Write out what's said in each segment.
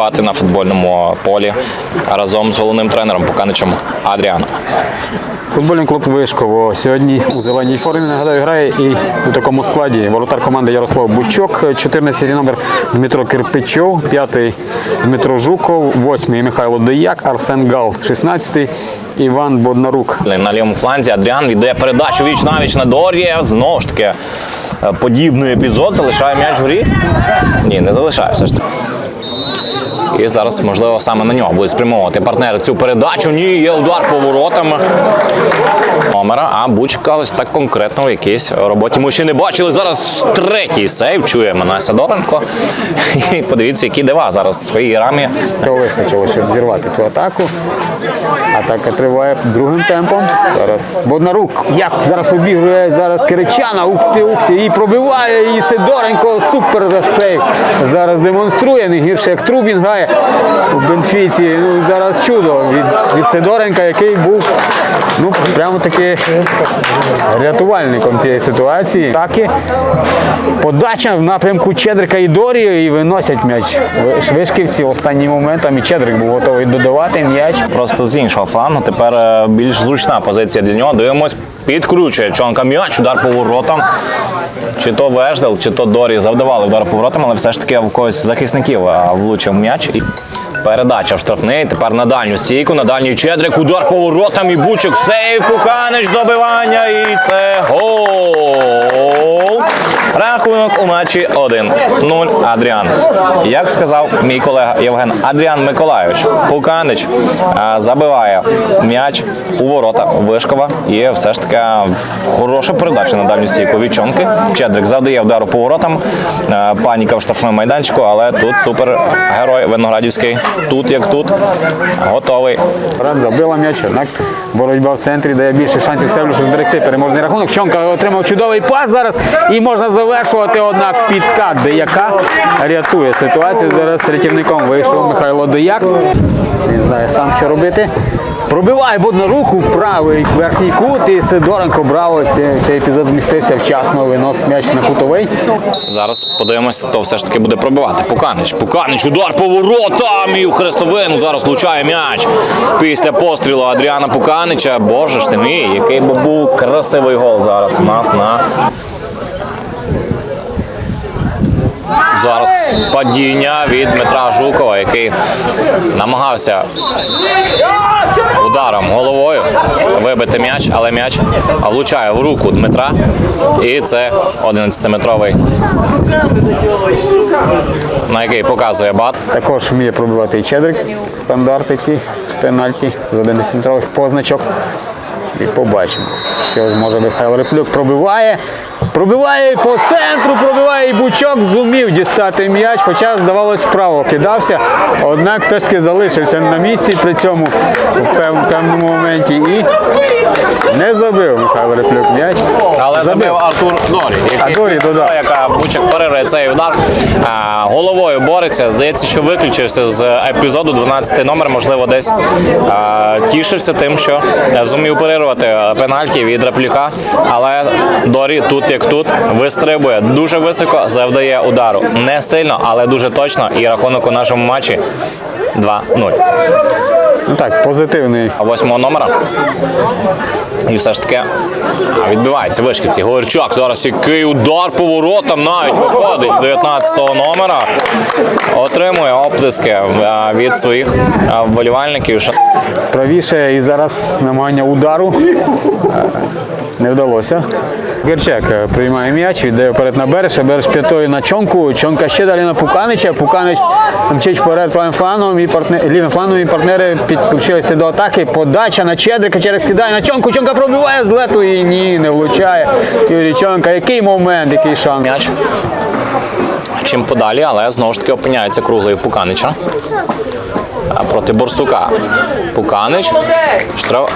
Працювати на футбольному полі разом з головним тренером Пуканичем Адріаном. Футбольний клуб Вишково сьогодні у зеленій формі нагадаю грає і у такому складі воротар команди Ярослав Бучок, 14 номер Дмитро Кирпичов, 5 Дмитро Жуков, 8 Михайло Деяк, Арсен Гал, 16 Іван Боднарук. На лівому фланзі Адріан віддає передачу віч навіч на Дор'є. Знову ж таки, е, подібний епізод залишає м'яч в грі. Ні, не залишає все ж таки. І зараз, можливо, саме на нього будуть спрямовувати партнери цю передачу. Ні, є удар поворотами номера, а Бучка ось так конкретно в якійсь роботі. Ми ще не бачили. Зараз третій сейв. Чує мене Сидоренко. І подивіться, які дива зараз в своїй рамі. Вистачило, щоб зірвати цю атаку. Атака триває другим темпом. Зараз Боднарук. Як зараз обігрує зараз Киричана. Ух ти, ух ти. І пробиває. І Сидоренко. Супер за сейв. Зараз демонструє. Не гірше, як Трубін грає у Бенфіці. Ну, зараз чудо від, від Сидоренка, який був ну, прямо таки рятувальником цієї ситуації. Таки подача в напрямку Чедрика і Дорію і виносять м'яч. Вишківці останнім моментом і Чедрик був готовий додавати м'яч. Просто з іншого флангу. Тепер е, більш зручна позиція для нього. Дивимось, підкручує Чонка м'яч, удар по воротам. Чи то Веждел, чи то Дорі завдавали удар по воротам, але все ж таки в когось з захисників влучив м'яч. І передача в штрафний. Тепер на дальню стійку, на дальній Чедрик, удар по воротам і Бучик сейв, Пуканич, добивання і це гол. Рахунок у матчі 1-0 Адріан. Як сказав мій колега Євген Адріан Миколайович, Пуканич забиває м'яч у ворота Вишкова. І все ж таки хороша передача на дальню стійку від Чонки. Чедрик завдає удару по воротам. Паніка в штрафному майданчику, але тут супергерой Виноградівський. Тут як тут. Готовий. Рад забила м'яч, однак боротьба в центрі дає більше шансів Севлюшу зберегти переможний рахунок. Чонка отримав чудовий пас зараз і можна завершувати, однак підкат Деяка рятує ситуацію. Зараз рятівником вийшов Михайло Деяк. Він знає сам, що робити. Пробиває на руку в правий верхній кут і Сидоренко браво. Цей, цей епізод змістився вчасно, виносить м'яч на кутовий. Зараз подивимося, то все ж таки буде пробивати. Пуканич. Пуканич, удар по воротам і в хрестовину зараз влучає м'яч. Після пострілу Адріана Пуканича. Боже ж ти мій, який би був красивий гол зараз у нас на. Зараз падіння від Дмитра Жукова, який намагався ударом головою вибити м'яч, але м'яч влучає в руку Дмитра. І це 11-метровий, на який показує бат. Також вміє пробивати і Чедрик. Стандарти ці з пенальті з 11-метрових позначок. І побачимо, що зможе Михайло Реплюк. Пробиває. Пробиває по центру, пробиває і Бучок зумів дістати м'яч, хоча, здавалось, вправо кидався. Однак все ж таки залишився на місці при цьому в певному моменті і не забив Михайло Реплюк м'яч. Але забив Артур Дорі, який А Дорі після додав. того, яка Бучик перерує цей удар, а, головою бореться. Здається, що виключився з епізоду 12 номер, можливо, десь а, тішився тим, що е, зумів перервати е, пенальті від Реплюка. Але Дорі тут як тут вистрибує дуже високо, завдає удару. Не сильно, але дуже точно. І рахунок у нашому матчі 2-0. Ну так, позитивний. восьмого номера. І все ж таки а, відбивається вишківці. Говерчак зараз який удар по воротам навіть виходить з 19-го номера. Отримує оплески від своїх а, вболівальників. Правіше і зараз намагання удару е, не вдалося. Герчак е, приймає м'яч, віддає вперед на Береша, Береш п'ятою на Чонку, Чонка ще далі на Пуканича, Пуканич мчить вперед правим фланом і партнер, лівим фланом і партнери підключилися до атаки. Подача на Чедрика, через кидає на Чонку, Чонка пробиває з лету і ні, не влучає. Юрій Чонка, який момент, який шанс. М'яч. Чим подалі, але знову ж таки опиняється круглий в Пуканича. Проти Борсука. Пуканич. Штраф...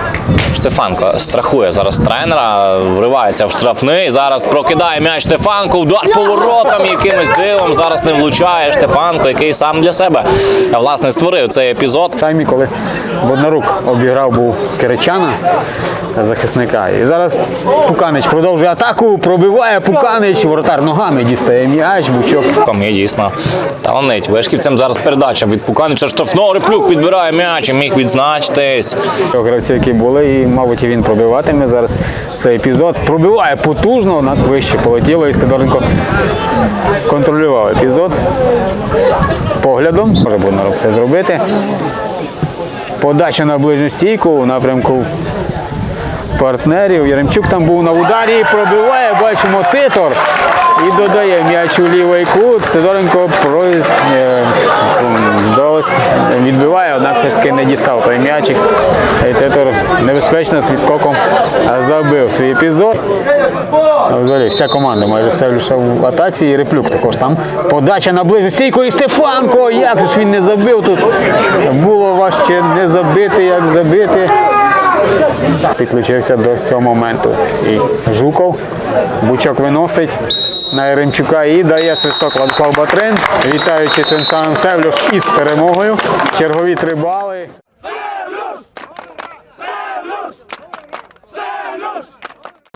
Штефанко страхує зараз тренера, вривається в штрафний. Зараз прокидає м'яч Штефанко, удар поворотом якимось дивом. Зараз не влучає Штефанко, який сам для себе власне створив цей епізод. таймі, коли Боднарук обіграв був Киричана захисника. І зараз Пуканич продовжує атаку, пробиває Пуканич, воротар ногами дістає м'яч, Бучок. Там є дійсно таланить. Вишківцям зараз передача від Пуканича штрафного реплюк підбирає м'яч і міг відзначитись. Гравці, які були, і, мабуть, він пробиватиме зараз цей епізод. Пробиває потужно, над вище полетіло, і Сидоренко контролював епізод поглядом. Може Боднарук це зробити. Подача на ближню стійку у напрямку партнерів. Яремчук там був на ударі, пробиває, бачимо титор. І додає м'яч у лівий кут. Сидоренко про... е, відбиває, однак все ж таки не дістав той м'ячик. І небезпечно з відскоком забив свій епізод. Взагалі, вся команда майже Севлюша в атаці і реплюк також там. Подача на ближню стійку і Штефанко. Як ж він не забив тут? Було важче не забити, як забити. Підключився до цього моменту. І Жуков. Бучок виносить на Яремчука і дає свисток Владислав Батрин, вітаючи цим самим Севлюш із перемогою. Чергові три бали.